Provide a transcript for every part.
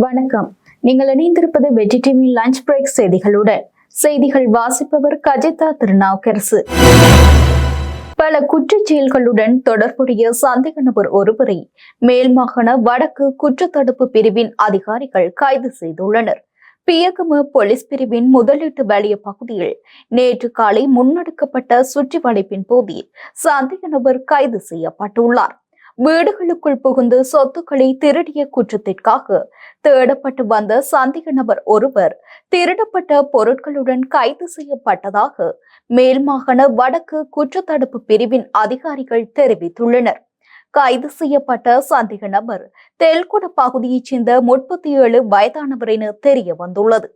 வணக்கம். நீங்கள் இணைந்திருப்பது வெற்றி டிவி லஞ்ச் பிரேக் செய்திகளுடன். செய்திகள் வாசிப்பவர் கஜிதா திருநாவுக்கரசு. பல குற்றச் செயல்களுடன் தொடர்புடைய சந்தேக நபர் ஒருவரை மேல்மாகாண வடக்கு குற்றத்தடுப்பு பிரிவின் அதிகாரிகள் கைது செய்துள்ளனர். பியகம போலீஸ் பிரிவின் முதலீட்டு வலய பகுதியில் நேற்று காலை முன்னெடுக்கப்பட்ட சுற்றி வளைப்பின் போது சந்தேக நபர் கைது செய்யப்பட்டுள்ளார். வீடுகளுக்குள் புகுந்து சொத்துக்களை திருடிய குற்றத்திற்காக தேடப்பட்டு வந்த சந்தேக நபர் ஒருவர் திருடப்பட்ட பொருட்களுடன் கைது செய்யப்பட்டதாக மேல்மாகாண வடக்கு குற்றத்தடுப்பு பிரிவின் அதிகாரிகள் தெரிவித்துள்ளனர். கைது செய்யப்பட்ட சந்தேக நபர் தெல்குட பகுதியைச் சேர்ந்த முப்பத்தி ஏழு வயதானவர் என தெரிய வந்துள்ளது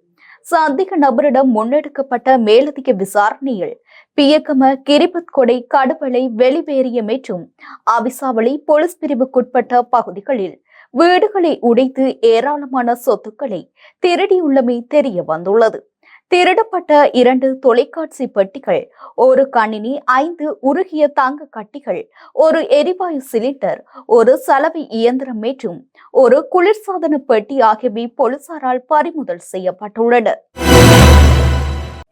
சந்தேக நபரிடம் முன்னெடுக்கப்பட்ட மேலதிக விசாரணையில் பியக்கம கிரிபத் கொடை கடுவளை வெளிவேறிய மற்றும் அவிசாவளி போலீஸ் பிரிவுக்குட்பட்ட பகுதிகளில் வீடுகளை உடைத்து ஏராளமான சொத்துக்களை திருடியுள்ளமை தெரிய வந்துள்ளது. திருடப்பட்ட இரண்டு தொலைக்காட்சி பெட்டிகள் ஒரு கணினி ஐந்து உருகிய தங்க கட்டிகள் ஒரு எரிவாயு சிலிண்டர் ஒரு சலவை இயந்திரம் மற்றும் ஒரு குளிர்சாதன பெட்டி ஆகியவை போலீசாரால் பறிமுதல் செய்யப்பட்டுள்ளன.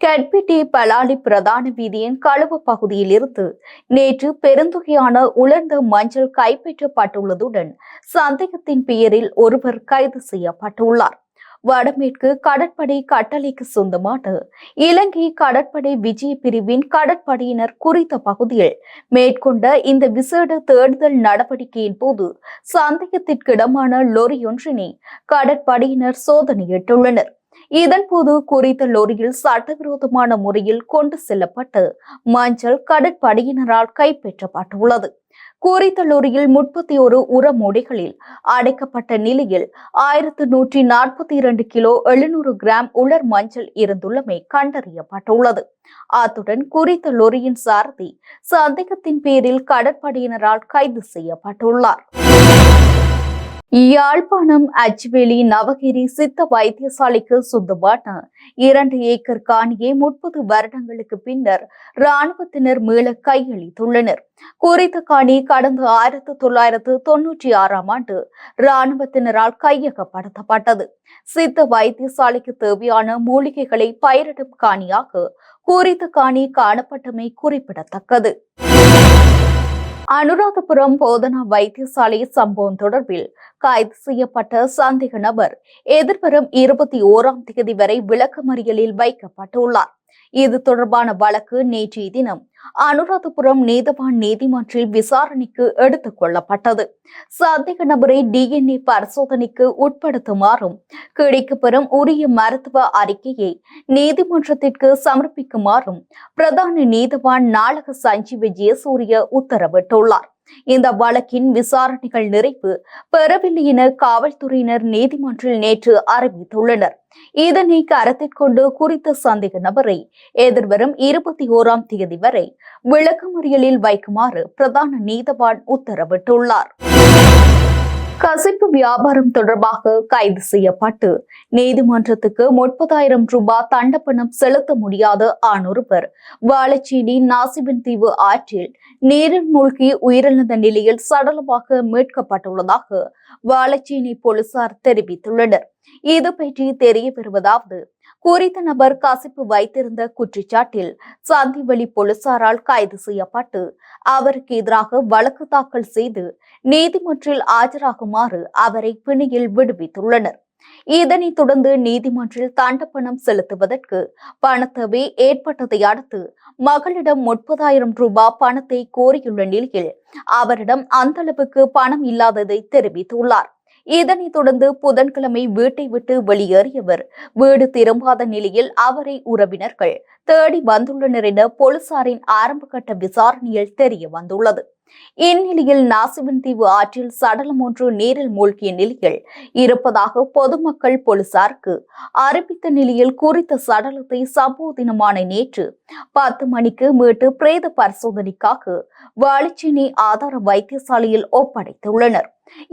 கட்பிட்டி பலாலி பிரதான வீதியின் கழுவு பகுதியில் இருந்து நேற்று பெருந்தொகையான உலர்ந்த மஞ்சள் கைப்பற்றப்பட்டுள்ளதுடன் சந்தேகத்தின் பெயரில் ஒருவர் கைது செய்யப்பட்டுள்ளார். வடமேற்கு கடற்படை கட்டளைக்கு சொந்தமான இலங்கை கடற்படை விஜய பிரிவின் கடற்படையினர் குறித்த பகுதியில் மேற்கொண்ட இந்த விசேட தேடுதல் நடவடிக்கையின் போது சந்தேகத்திற்கிடமான லொரியொன்றினை கடற்படையினர் சோதனையிட்டுள்ளனர். இதன்போது குறித்த லோரியில் சட்டவிரோதமான முறையில் கொண்டு செல்லப்பட்டு மஞ்சள் கடற்படையினரால் கைப்பற்றப்பட்டுள்ளது. குறித்த லொரியில் முப்பத்தி ஒரு உர மூடைகளில் அடைக்கப்பட்ட நிலையில் ஆயிரத்து நூற்றி நாற்பத்தி இரண்டு கிலோ எழுநூறு கிராம் உலர் மஞ்சள் இருந்துள்ளமை கண்டறியப்பட்டுள்ளது. அத்துடன் குறித்த லொரியின் சாரதி சந்தேகத்தின் பேரில் கடற்படையினரால் கைது செய்யப்பட்டுள்ளார். யாழ்ப்பாணம் அச்சுவேலி நவகிரி சித்த வைத்தியசாலைக்கு சொந்தமான இரண்டு ஏக்கர் காணியை முப்பது வருடங்களுக்கு பின்னர் இராணுவத்தினர் மீள கையளித்துள்ளனர். குறித்த காணி கடந்த ஆயிரத்து தொள்ளாயிரத்து தொன்னூற்றி ஆறாம் ஆண்டு இராணுவத்தினரால் கையகப்படுத்தப்பட்டது. சித்த வைத்தியசாலைக்கு தேவையான மூலிகைகளை பயிரிடும் காணியாக குறித்த காணி காணப்பட்டமை குறிப்பிடத்தக்கது. அனுராதபுரம் போதனா வைத்தியசாலை சம்பவம் தொடர்பில் கைது செய்யப்பட்ட சந்தேக நபர் எதிர்வரும் இருபத்தி ஓராம் தேதி வரை விளக்கமறியலில் வைக்கப்பட்டுள்ளார். இது தொடர்பான வழக்கு நேற்றைய தினம் அனுராதபுரம் நீதவான் நீதிமன்றில் விசாரணைக்கு எடுத்துக் கொள்ளப்பட்டது. சந்தேக நபரை டிஎன்ஏ பரிசோதனைக்கு உட்படுத்துமாறும் கிடைக்கப்பெறும் உரிய மருத்துவ அறிக்கையை நீதிமன்றத்திற்கு சமர்ப்பிக்குமாறும் பிரதான நீதவான் நாளக சஞ்சீவ ஜெயசூரிய உத்தரவிட்டுள்ளார். இந்த வழக்கின் விசாரணைகள் நிறைவு பெறவில்லை என காவல்துறையினர் நீதிமன்றில் நேற்று அறிவித்துள்ளனர். இதனை கருத்தில் கொண்டு குறித்த சந்தேக நபரை எதிர்வரும் இருபத்தி ஓராம் தேதி வரை விளக்கமறியலில் வைக்குமாறு பிரதான நீதவான் உத்தரவிட்டுள்ளார். கசிப்பு வியாபாரம் தொடர்பாக கைது செய்யப்பட்டு நீதிமன்றத்துக்கு முப்பதாயிரம் ரூபாய் தண்டப்பணம் செலுத்த முடியாத ஆணொருவர் வாழைச்சேரி நாசிபின் தீவு ஆற்றில் நீரில் மூழ்கி உயிரிழந்த நிலையில் சடலமாக மீட்கப்பட்டுள்ளதாக வாழைச்சேரி போலீசார் தெரிவித்துள்ளனர். இது பற்றி தெரிய வருவதாவது குறித்த நபர் கசிப்பு வைத்திருந்த குற்றச்சாட்டில் சந்திவெளி போலீசாரால் கைது செய்யப்பட்டு அவருக்கு எதிராக வழக்கு தாக்கல் செய்து நீதிமன்றில் ஆஜராகுமாறு அவரை பிணையில் விடுவித்துள்ளனர். இதனைத் தொடர்ந்து நீதிமன்றில் தண்டப்பணம் செலுத்துவதற்கு பணத்தேவை ஏற்பட்டதை அடுத்து மகளிடம் முப்பதாயிரம் ரூபாய் பணத்தை கோரியுள்ள நிலையில் அவரிடம் அந்த அளவுக்கு பணம் இல்லாததை தெரிவித்துள்ளார். இதனைத் தொடர்ந்து புதன்கிழமை வீட்டை விட்டு வெளியேறியவர். வீடு திரும்பாத நிலையில் அவரை உறவினர்கள் தேடி வந்துள்ளனர் என போலீசாரின் ஆரம்பகட்ட விசாரணையில் தெரிய வந்துள்ளது. இந்நிலையில் நாசிவன் தீவு ஆற்றில் சடலம் ஒன்று நீரில் மூழ்கிய நிலையில் இருப்பதாக பொதுமக்கள் போலீசாருக்கு அறிவித்த நிலையில் குறித்த சடலத்தை சம்பவ தினமான நேற்று பத்து மணிக்கு மீட்டு பிரேத பரிசோதனைக்காக வாழைச்சேனை ஆதார வைத்தியசாலையில் ஒப்படைத்துள்ளனர்.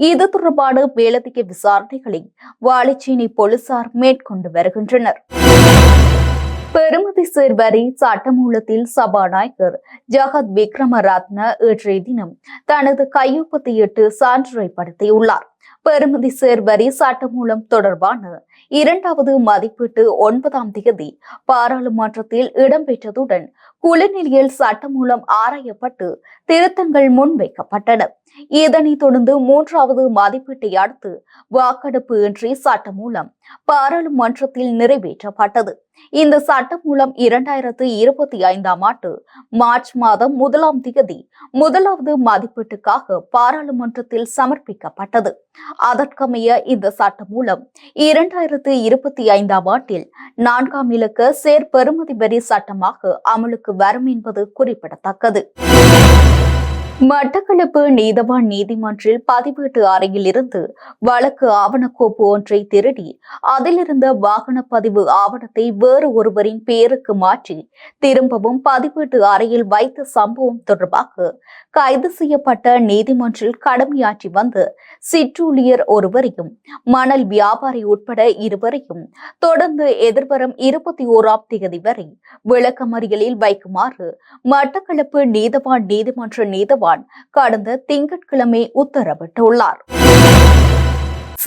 இது தொடர்பான மேலதிக விசாரணைகளை வாழைச்சேனை போலீசார் மேற்கொண்டு வருகின்றனர். பெருமதி சேர்வரி சட்டமூலத்தில் சபாநாயகர் ஜகத் விக்ரமரத்ன இன்றைய தினம் தனது கையொப்பத்தையிட்டு சான்றிதழ்படுத்தியுள்ளார். பெருமதி சேர்வரி சட்டமூலம் தொடர்பான இரண்டாவது மதிப்பீட்டு ஒன்பதாம் தேதி பாராளுமன்றத்தில் இடம்பெற்றதுடன் குளிர்நிலையில் சட்டமூலம் ஆராயப்பட்டு திருத்தங்கள் முன்வைக்கப்பட்டன இதனைத் தொடர்ந்து மூன்றாவது மதிப்பீட்டை அடுத்து வாக்கெடுப்பு இன்றி சட்டம் மூலம் பாராளுமன்றத்தில் நிறைவேற்றப்பட்டது. இந்த சட்டம் மூலம் இரண்டாயிரத்து இருபத்தி ஐந்தாம் ஆண்டு மார்ச் மாதம் முதலாம் தேதி முதலாவது மதிப்பீட்டுக்காக பாராளுமன்றத்தில் சமர்ப்பிக்கப்பட்டது. அதற்கமைய இந்த சட்டம் மூலம் இரண்டாயிரத்து இருபத்தி ஐந்தாம் ஆண்டில் நான்காம் இலக்க சேர் பெறுமதி வரி சட்டமாக அமலுக்கு வரும் என்பது குறிப்பிடத்தக்கது. மட்டக்களப்பு நீதவான் நீதிமன்றில் பதிவேட்டு அறையில் இருந்து வழக்கு ஆவணக்கோப்பு ஒன்றை திருடி அதிலிருந்த வாகன பதிவு ஆவணத்தை வேறு ஒருவரின் பெயருக்கு மாற்றி திரும்பவும் பதிவேட்டு அறையில் வைத்த சம்பவம் தொடர்பாக கைது செய்யப்பட்ட நீதிமன்றில் கடமையாற்றி வந்த சிற்றூழியர் ஒருவரையும் மணல் வியாபாரி உட்பட இருவரையும் தொடர்ந்து எதிர்வரும் இருபத்தி ஓராம் தேதி வரை விளக்கமறியலில் வைக்குமாறு மட்டக்களப்பு நீதவான் நீதிமன்ற நீதவான் கடந்த திங்கட்கிழமை உத்தரவிட்டுள்ளார்.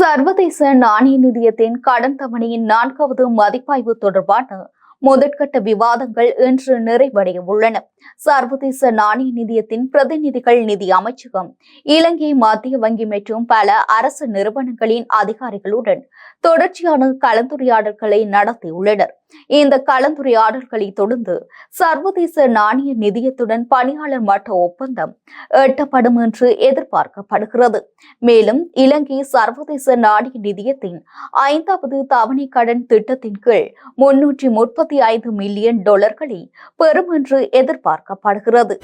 சர்வதேச நாணய நிதியத்தின் கடன் தவணையின் நான்காவது மதிப்பாய்வு தொடர்பான முதற்கட்ட விவாதங்கள் இன்று நிறைவடைய உள்ளன சர்வதேச நாணய நிதியத்தின் பிரதிநிதிகள் நிதி அமைச்சகம் இலங்கை மத்திய வங்கி மற்றும் பல அரசு நிறுவனங்களின் அதிகாரிகளுடன் தொடர்ச்சியான கலந்துரையாடல்களை நடத்தியுள்ளனர். இந்த கலந்துரையாடல்களை தொடர்ந்து சர்வதேச நாணய நிதியத்துடன் பணியாளர் மட்ட ஒப்பந்தம் எட்டப்படும் என்று எதிர்பார்க்கப்படுகிறது. மேலும் இலங்கை சர்வதேச நாணய நிதியத்தின் ஐந்தாவது தவணை கடன் திட்டத்தின் கீழ் முன்னூற்றி முப்பத்தி ஐந்து மில்லியன் டாலர்களை பெறும் என்று எதிர்பார்க்கப்படுகிறது.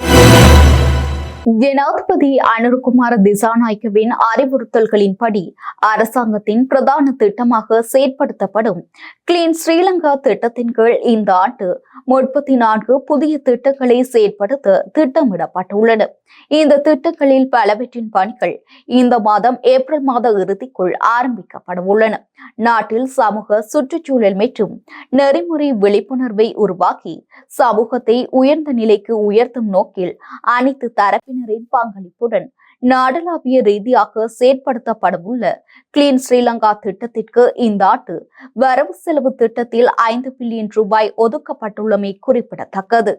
ஜனாதிபதி அனுர்குமார் திசாநாயக்கவின் அறிவுறுத்தல்களின்படி அரசாங்கத்தின் பிரதான திட்டமாக செயற்படுத்தப்படும் கிளீன் ஸ்ரீலங்கா திட்டத்தின் கீழ் இந்த ஆண்டு முப்பத்தி நான்கு புதிய திட்டங்களை செயற்படுத்த திட்டமிடப்பட்டுள்ளன இந்த திட்டங்களில் பலவற்றின் பணிகள் இந்த மாதம் ஏப்ரல் மாத இறுதிக்குள் ஆரம்பிக்கப்பட உள்ளன நாட்டில் சமூக சுற்றுச்சூழல் மற்றும் நெறிமுறை விழிப்புணர்வை உருவாக்கி சமூகத்தை உயர்ந்த நிலைக்கு உயர்த்தும் நோக்கில் அனைத்து தரப்பின் தரப்பினரின் பங்களிப்புடன் நாடளாவிய ரீதியாக செயற்படுத்தப்படவுள்ள கிளீன் ஸ்ரீலங்கா திட்டத்திற்கு இந்த ஆண்டு வரவு செலவு திட்டத்தில் ஐந்து பில்லியன் ரூபாய் ஒதுக்கப்பட்டுள்ளமை குறிப்பிடத்தக்கது.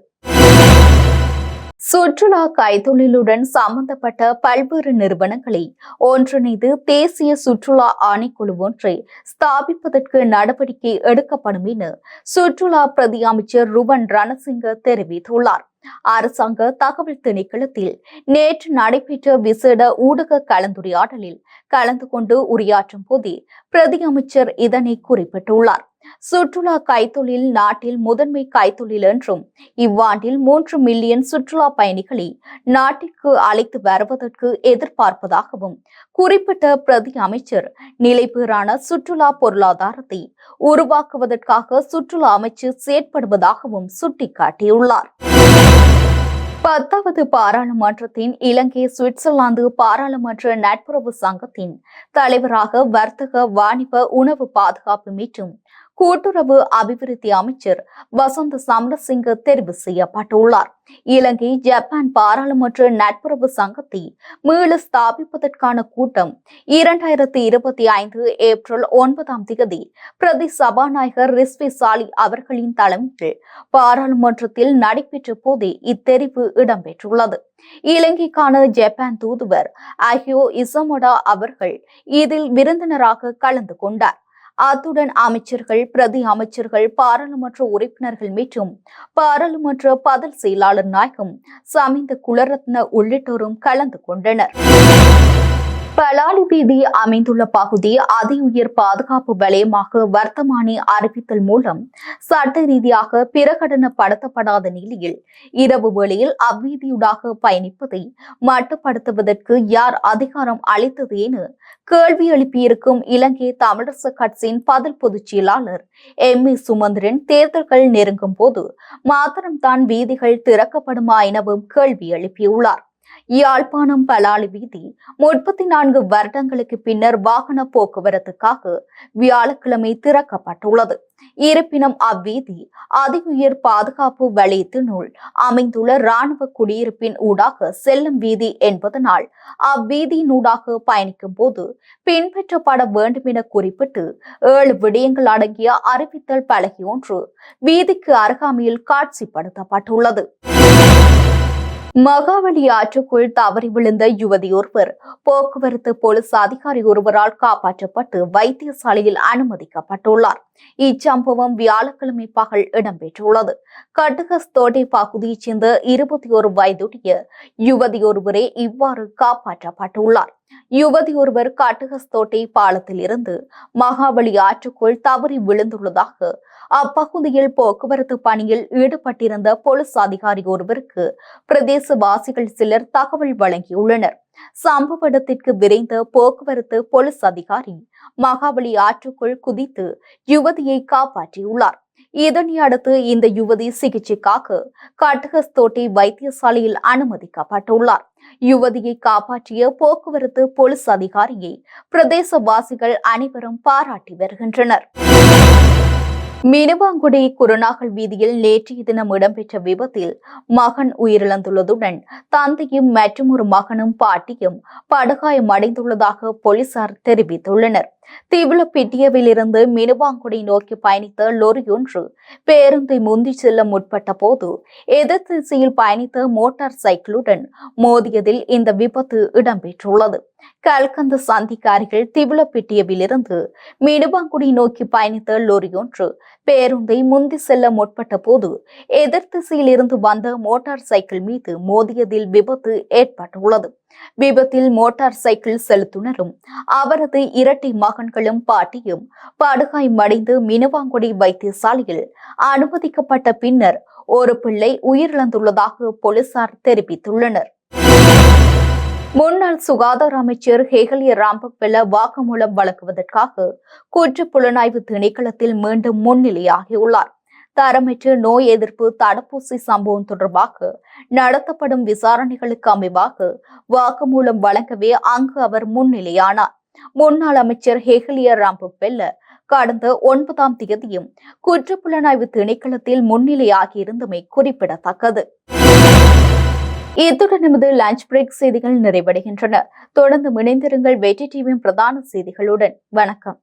சுற்றுலா கைத்தொழிலுடன் சம்பந்தப்பட்ட பல்வேறு நிறுவனங்களை ஒன்றிணைந்து தேசிய சுற்றுலா ஆணைக்குழு ஒன்றை ஸ்தாபிப்பதற்கு நடவடிக்கை எடுக்கப்படும் என சுற்றுலா பிரதி அமைச்சர் ருவன் ரணசிங்க தெரிவித்துள்ளார். அரசாங்க தகவல் திணைக்களத்தில் நேற்று நடைபெற்ற விசேட ஊடக கலந்துரையாடலில் கலந்து கொண்டு உரையாற்றும் போதே பிரதி அமைச்சர் இதனை குறிப்பிட்டுள்ளார். சுற்றுலா கைத்தொழில் நாட்டில் முதன்மை கைத்தொழில் என்றும் இவ்வாண்டில் மூன்று மில்லியன் சுற்றுலா பயணிகளை நாட்டிற்கு அழைத்து வருவதற்கு எதிர்பார்ப்பதாகவும் குறிப்பிட்ட பிரதி அமைச்சர் நிலைபெறான சுற்றுலா பொருளாதாரத்தை உருவாக்குவதற்காக சுற்றுலா அமைச்சு செயற்படுவதாகவும் சுட்டிக்காட்டியுள்ளார். பத்தாவது பாராளுமன்றத்தின் இலங்கை சுவிட்சர்லாந்து பாராளுமன்ற நட்புறவு சங்கத்தின் தலைவராக வர்த்தக வாணிப உணவு பாதுகாப்பு மற்றும் கூட்டுறவு அபிவிருத்தி அமைச்சர் வசந்த சமரசிங்க தெரிவு செய்யப்பட்டுள்ளார். இலங்கை ஜப்பான் பாராளுமன்ற நட்புறவு சங்கத்தை மீள ஸ்தாபிப்பதற்கான கூட்டம் இரண்டாயிரத்தி இருபத்தி ஐந்து ஏப்ரல் ஒன்பதாம் தேதி பிரதி சபாநாயகர் ரிஸ்வி சாலி அவர்களின் தலைமையில் பாராளுமன்றத்தில் நடைபெற்ற போதே இத்தெரிவு இடம்பெற்றுள்ளது. இலங்கைக்கான ஜப்பான் தூதுவர் அஹியோ இசமோடா அவர்கள் இதில் விருந்தினராக கலந்து கொண்டார். அத்துடன் அமைச்சர்கள் பிரதி அமைச்சர்கள் பாராளுமன்ற உறுப்பினர்கள் மற்றும் பாராளுமன்ற பதில் செயலாளர் நாயகம் சமிந்த குலரத்ன உள்ளிட்டோரும் கலந்து கொண்டனர். பலாலி வீதி அமைந்துள்ள பகுதி அதி உயர் பாதுகாப்பு வலயமாக வர்த்தமானி அறிவித்தல் மூலம் சட்ட ரீதியாக பிரகடனப்படுத்தப்படாத நிலையில் இரவு வேளையில் அவ்வீதியூடாக பயணிப்பதை மட்டுப்படுத்துவதற்கு யார் அதிகாரம் அளித்தது என கேள்வி எழுப்பியிருக்கும் இலங்கை தமிழரசு கட்சியின் பதில் பொதுச் செயலாளர் எம். ஏ. சுமந்திரன் தேர்தல்கள் நெருங்கும் போது மாத்திரம்தான் வீதிகள் திறக்கப்படுமா எனவும் கேள்வி எழுப்பியுள்ளார். யாழ்ப்பாணம் பலாலி வீதி முப்பத்தி நான்கு வருடங்களுக்கு பின்னர் வாகன போக்குவரத்துக்காக வியாழக்கிழமை திறக்கப்பட்டுள்ளது இருப்பினும் அவ்வீதி அதி உயர் பாதுகாப்பு வலயத்தினுள் அமைந்துள்ள ராணுவ குடியிருப்பின் ஊடாக செல்லும் வீதி என்பதனால் அவ்வீதியினூடாக பயணிக்கும் போது பின்பற்றப்பட வேண்டும் என குறிப்பிட்டு ஏழு விடயங்கள் அடங்கிய அறிவித்தல் பலகை ஒன்று வீதிக்கு அருகாமையில் காட்சிப்படுத்தப்பட்டுள்ளது மகாவலி ஆற்றுக்குள் தவறி விழுந்த யுவதி ஒருவர். போக்குவரத்து போலீஸ் அதிகாரி ஒருவரால் காப்பாற்றப்பட்டு வைத்தியசாலையில் அனுமதிக்கப்பட்டுள்ளார். இச்சம்பவம் வியாழக்கிழமை பகல் இடம்பெற்றுள்ளது. கட்டுகஸ் தோட்டை பகுதியைச் சேர்ந்த இருபத்தி ஒரு வயதுடைய யுவதி ஒருவரே இவ்வாறு காப்பாற்றப்பட்டுள்ளார். யுவதி ஒருவர் கட்டுகஸ் தோட்டை பாலத்தில் இருந்து மகாபலி ஆற்றுக்குள் தவறி விழுந்துள்ளதாக அப்பகுதியில் போக்குவரத்து பணியில் ஈடுபட்டிருந்த போலீஸ் அதிகாரி ஒருவருக்கு பிரதேசவாசிகள் சிலர் தகவல் வழங்கியுள்ளனர். சம்பவ இடத்திற்கு விரைந்த போக்குவரத்து போலீஸ் அதிகாரி மகாபலி ஆற்றுக்குள் குதித்து யுவதியை காப்பாற்றியுள்ளார். இதனை அடுத்து இந்த யுவதி சிகிச்சைக்காக கட்டகஸ்தோட்டை வைத்தியசாலையில் அனுமதிக்கப்பட்டுள்ளார். யுவதியை காப்பாற்றிய போக்குவரத்து போலீஸ் அதிகாரியை பிரதேசவாசிகள் அனைவரும் பாராட்டி வருகின்றனர். மீனவாங்குடி குருநாகல் வீதியில் நேற்றைய தினம் இடம்பெற்ற விபத்தில் மகன் உயிரிழந்துள்ளதுடன் தந்தையும் மற்றும் ஒரு மகனும் பாட்டியும் படுகாயம் அடைந்துள்ளதாக போலீசார் தெரிவித்துள்ளனர். தீவிலப்பிட்டியவிலிருந்து மினுவாங்குடி நோக்கி பயணித்த லொரி ஒன்று பேருந்தை முந்தி செல்ல முற்பட்ட போது எதிர் திசையில் பயணித்த மோட்டார் சைக்கிளுடன் மோதியதில் இந்த விபத்து இடம்பெற்றுள்ளது கல்கந்த சந்திக்கு அருகில் திவிலப்பிட்டியவிலிருந்து மினுவாங்குடி நோக்கி பயணித்த லொரி ஒன்று பேருந்தை முந்தி செல்ல முற்பட்ட போது எதிர் திசையில் இருந்து வந்த மோட்டார் சைக்கிள் மீது மோதியதில் விபத்து ஏற்பட்டுள்ளது. விபத்தில் மோட்டார் சைக்கிள் செலுத்துனரும் அவரது இரட்டை மகன்களும் பாட்டியும் படுகாயமடைந்து மினுவாங்குடி வைத்தியசாலையில் அனுமதிக்கப்பட்ட பின்னர் ஒரு பிள்ளை உயிரிழந்துள்ளதாக போலீசார் தெரிவித்துள்ளனர். முன்னாள் சுகாதார அமைச்சர் ஹெகலிய ராம்பக்வெல்ல வாக்குமூலம் வழங்குவதற்காக குற்ற புலனாய்வு திணைக்களத்தில் மீண்டும் முன்னிலையாகியுள்ளார். தரமற்ற நோய் எதிர்ப்பு தடுப்பூசி சம்பவம் தொடர்பாக நடத்தப்படும் விசாரணைகளுக்கு அமைவாக வாக்குமூலம் வழங்கவே அங்கு அவர் முன்னிலையானார். முன்னாள் அமைச்சர் ஹெகலிய ராம்புவெல்ல கடந்த ஒன்பதாம் தேதியும் குற்றப்புலனாய்வு திணைக்களத்தில் முன்னிலையாகியிருந்தமை குறிப்பிடத்தக்கது. இத்துடன் நமது லஞ்ச் பிரேக் செய்திகள் நிறைவடைகின்றன. தொடர்ந்து இணைந்திருங்கள் வெற்றி டிவியின் பிரதான செய்திகளுடன். வணக்கம்.